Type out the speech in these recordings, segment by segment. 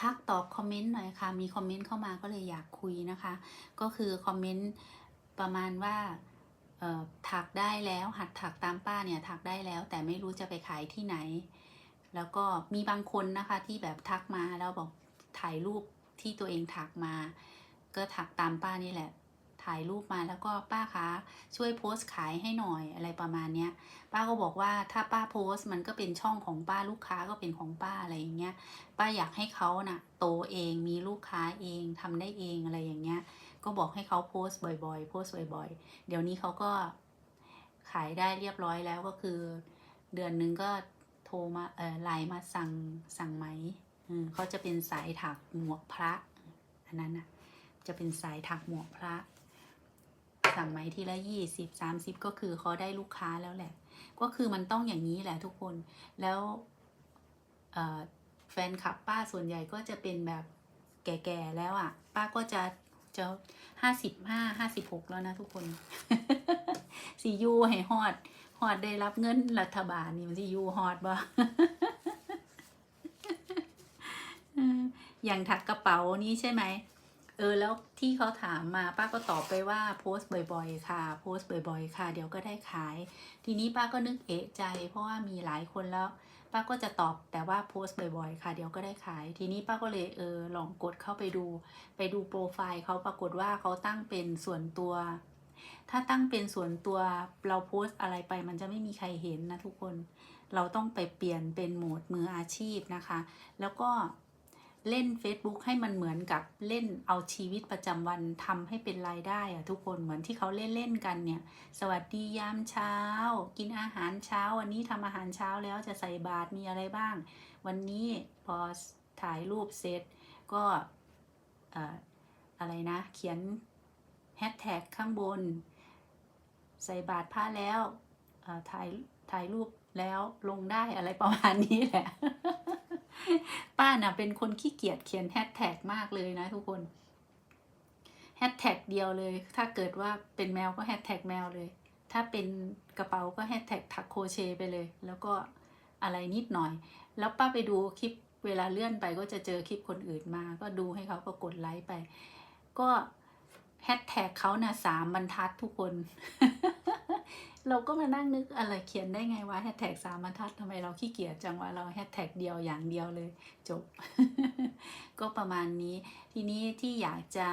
พักตอบคอมเมนต์หน่อยค่ะ มีคอมเมนต์เข้ามาก็เลยอยากคุยนะคะ ก็คือคอมเมนต์ประมาณว่าถักได้แล้วหัดถักตามป้าเนี่ยถักได้แล้ว แต่ไม่รู้จะไปขายที่ไหน แล้วก็มีบางคนนะคะที่แบบทักมาแล้วบอกถ่ายรูปที่ตัวเองถักมา ก็ถักตามป้านี่แหละ ถ่ายรูปมาแล้วก็ป้าคะช่วยโพสต์ขายให้หน่อยอะไรประมาณเนี้ยป้าก็บอกว่าถ้าป้าโพสต์มันก็เป็นช่องของป้าลูกค้าก็เป็นของป้าอะไรอย่างเงี้ยป้าอยากให้เขาน่ะโตเองมีลูกค้าเองทำได้เองอะไรอย่างเงี้ยก็บอกให้เขาโพสต์บ่อยๆ โพสต์บ่อยๆ เดี๋ยวนี้เขาก็ขายได้เรียบร้อยแล้วก็คือ เดือนหนึงก็โทรมาเออไลน์มาสั่งสั่งไหมอืมเขาจะเป็นสายถักหมวกพระอันนั้นน่ะจะเป็นสายถักหมวกพระ สั่งไหมทีละยี่สิบสามสิบก็คือเขาได้ลูกค้าแล้วแหละ ก็คือมันต้องอย่างนี้แหละทุกคนแล้วแฟนคลับป้าส่วนใหญ่ก็จะเป็นแบบแก่ๆแล้วอะ ป้าก็จะจะห้าสิบห้าห้าสิบหกแล้วนะทุกคนสียูให้ฮอดฮอดได้รับเงินรัฐบาลนี่มันสียูฮอดบ่อืมอย่างถักกระเป๋านี้ใช่ไหม เออแล้วที่เขาถามมาป้าก็ตอบไปว่าโพสต์บ่อยๆ ค่ะ โพสต์บ่อยๆ ค่ะ เดี๋ยวก็ได้ขาย ทีนี้ป้าก็นึกเอะใจ เพราะว่ามีหลายคนแล้ว ป้าก็จะตอบแต่ว่าโพสต์บ่อยๆ ค่ะ เดี๋ยวก็ได้ขาย ทีนี้ป้าก็เลยเออลองกดเข้าไปดู ไปดูโปรไฟล์เขาปรากฏว่าเขาตั้งเป็นส่วนตัว ถ้าตั้งเป็นส่วนตัวเราโพสต์อะไรไปมันจะไม่มีใครเห็นนะทุกคน เราต้องไปเปลี่ยนเป็นโหมดมืออาชีพนะคะ แล้วก็ เล่น Facebook ให้มันเหมือนกับเล่นเอาชีวิตประจำวันทำให้เป็นรายได้อะทุกคนเหมือนที่เขาเล่นเล่นกันเนี่ย สวัสดียามเช้า กินอาหารเช้า วันนี้ทำอาหารเช้าแล้วจะใส่บาตรมีอะไรบ้าง วันนี้พอถ่ายรูปเสร็จก็เอ่อะไรนะ เขียนแฮชแท็กข้างบน ใส่บาตรผ้าแล้วถ่ายถ่ายรูปแล้วลงได้อะไรประมาณนี้แหละ ป้าน่ะเป็นคนขี้เกียจเขียนแฮชแท็กมากเลยนะทุกคนแฮชแท็กเดียวเลย ถ้าเกิดว่าเป็นแมวก็แฮชแท็กแมวเลย ถ้าเป็นกระเป๋าก็แฮชแท็กถักโคเชไปเลย แล้วก็อะไรนิดหน่อย แล้วป้าไปดูคลิปเวลาเลื่อนไปก็จะเจอคลิปคนอื่นมา ก็ดูให้เขาก็กดไลค์ไป ก็แฮชแท็กเขานะ่ะสามบรรทัดทุกคน เราก็มานั่งนึกอะไรเขียนได้ไงวะแฮชแท็กสามบรรทัดทำไมเราขี้เกียจจังวะเราแฮชแท็กเดียวอย่างเดียวเลยจบ ก็ประมาณนี้ ทีนี้ที่อยากจะ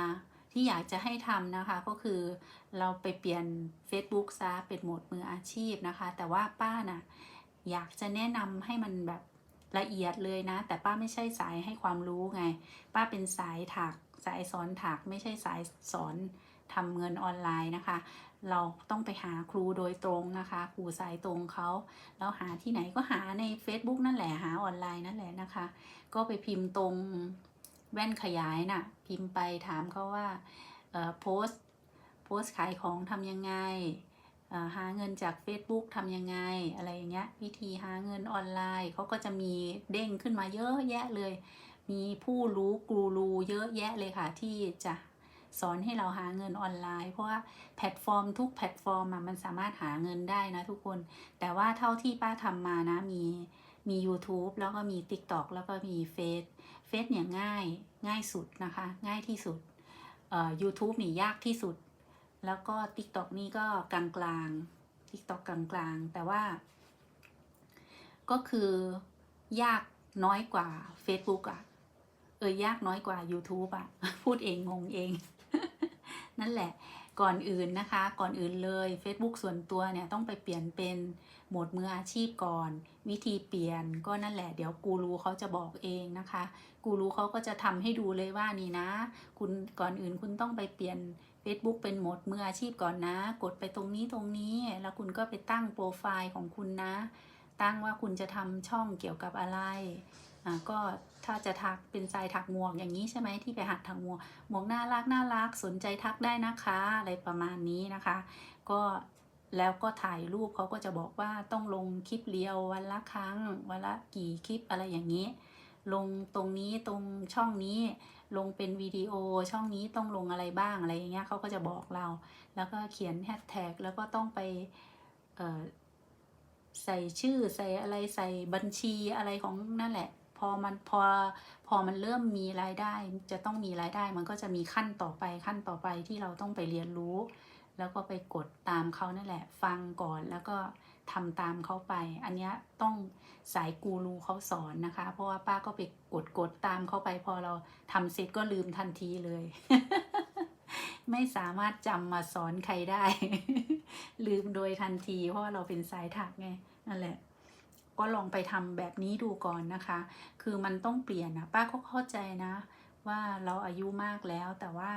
ที่อยากจะให้ทำนะคะก็คือเราไปเปลี่ยน Facebook ซะเป็นโหมดมืออาชีพนะคะ แต่ว่าป้าน่ะอยากจะแนะนำให้มันแบบละเอียดเลยนะ แต่ป้าไม่ใช่สายให้ความรู้ไง ป้าเป็นสายถักสายสอนถักไม่ใช่สายสอน ทำเงินออนไลน์นะคะ เราต้องไปหาครูโดยตรงนะคะ ครูสายตรงเขาแล้วหาที่ไหนก็หาใน Facebook นั่นแหละหาออนไลน์นั่นแหละนะคะ ก็ไปพิมพ์ตรงแว่นขยายน่ะ พิมพ์ไปถามเขาว่าเอ่อโพส์โพส์ขายของทำยังไงเอ่อหาเงินจาก Facebook ทำยังไง อะไรอย่างเงี้ย วิธีหาเงินออนไลน์เขาก็จะมีเด้งขึ้นมาเยอะแยะเลย มีผู้รู้กูรูเยอะแยะเลยค่ะที่จะ สอนให้เราหาเงินออนไลน์ เพราะว่าแพลตฟอร์มทุกแพลตฟอร์มมันสามารถหาเงินได้นะทุกคน แต่ว่าเท่าที่ป้าทำมานะมีมี YouTube แล้วก็มี TikTok แล้วก็มีเฟซเฟซเนี่ยง่ายง่ายสุดนะคะ ง่ายที่สุดเอ่อ YouTube นี่ยากที่สุด แล้วก็ TikTok นี่ก็กลางกลาง TikTok กลางกลางๆแต่ว่า ก็คือยากน้อยกว่า Facebook อะเออยากน้อยกว่า YouTube อะพูดเองงงเอง นั่นแหละก่อนอื่นนะคะ ก่อนอื่นเลย Facebook ส่วนตัวเนี่ยต้องไปเปลี่ยนเป็นโหมดมืออาชีพก่อน วิธีเปลี่ยนก็นั่นแหละ เดี๋ยวกูรูเขาจะบอกเองนะคะกูรูเขาก็จะทำให้ดูเลยว่านี่นะ คุณก่อนอื่นคุณต้องไปเปลี่ยน Facebook เป็นโหมดมืออาชีพก่อนนะ กดไปตรงนี้ตรงนี้ แล้วคุณก็ไปตั้งโปรไฟล์ของคุณนะ ตั้งว่าคุณจะทำช่องเกี่ยวกับอะไร ก็ถ้าจะทักเป็นสายถักหมวกอย่างนี้ใช่ไหมที่ไปหัดถักหมวกหมวกน่ารักน่ารักสนใจทักได้นะคะ อะไรประมาณนี้นะคะ ก็แล้วก็ถ่ายรูปเขาก็จะบอกว่าต้องลงคลิปเรียววันละครั้ง วันละกี่คลิปอะไรอย่างนี้ ลงตรงนี้ตรงช่องนี้ ลงเป็นวิดีโอช่องนี้ต้องลงอะไรบ้างอะไรอย่างเงี้ยเขาก็จะบอกเรา แล้วก็เขียนแฮชแท็กแล้วก็ต้องไปใส่ชื่อใส่อะไรใส่บัญชีอะไรของนั่นแหละ อมันพอพอมันเริ่มมีรายได้ จะต้องมีรายได้ มันก็จะมีขั้นต่อไปขั้นต่อไปที่เราต้องไปเรียนรู้ แล้วก็ไปกดตามเขานั่นแหละ ฟังก่อนแล้วก็ทำตามเขาไป อันนี้ต้องสายกูรูเขาสอนนะคะ เพราะว่าป้าก็ไปกดกดตามเขาไป พอเราทำเสร็จก็ลืมทันทีเลย ไม่สามารถจำมาสอนใครได้ ลืมโดยทันที เพราะว่าเราเป็นสายถักไงนั่นแหละ ก็ลองไปทำแบบนี้ดูก่อนนะคะ คือมันต้องเปลี่ยนนะป้าก็เข้าใจนะ ว่าเราอายุมากแล้วแต่ว่า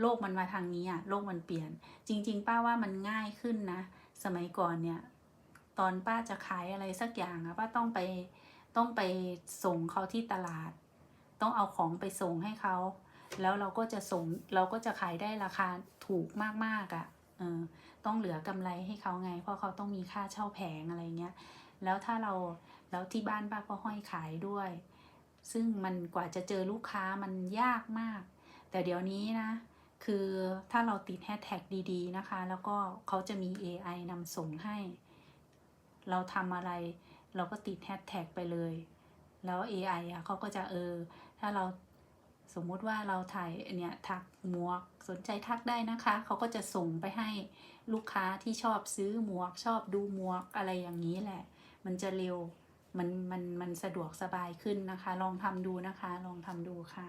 โลกมันมาทางนี้อะโลกมันเปลี่ยน จริง ๆ ป้าว่ามันง่ายขึ้นนะ สมัยก่อนเนี่ย ตอนป้าจะขายอะไรสักอย่างอะป้าต้องไปต้องไปส่งเขาที่ตลาด ต้องเอาของไปส่งให้เขา แล้วเราก็จะส่งเราก็จะขายได้ราคาถูกมากๆอะ่ะเออต้องเหลือกำไรให้เขาไง เพราะเขาต้องมีค่าเช่าแผงอะไรเงี้ย แล้วถ้าเราแล้วที่บ้านป้าก็ห้อยขายด้วย ซึ่งมันกว่าจะเจอลูกค้ามันยากมาก แต่เดี๋ยวนี้นะ คือถ้าเราติดแฮชแท็กดีๆนะคะ แล้วก็เขาจะมี AI นำส่งให้ เราทำอะไร เราก็ติดแฮชแท็กไปเลย แล้ว AI อะเขาก็จะเออ ถ้าเราสมมุติว่าเราถ่ายเนี่ยทักหมวกสนใจทักได้นะคะ เขาก็จะส่งไปให้ลูกค้าที่ชอบซื้อหมวกชอบดูหมวกอะไรอย่างนี้แหละ มันจะเร็ว มันมันมันสะดวกสบายขึ้นนะคะ ลองทำดูนะคะ ลองทำดูค่ะ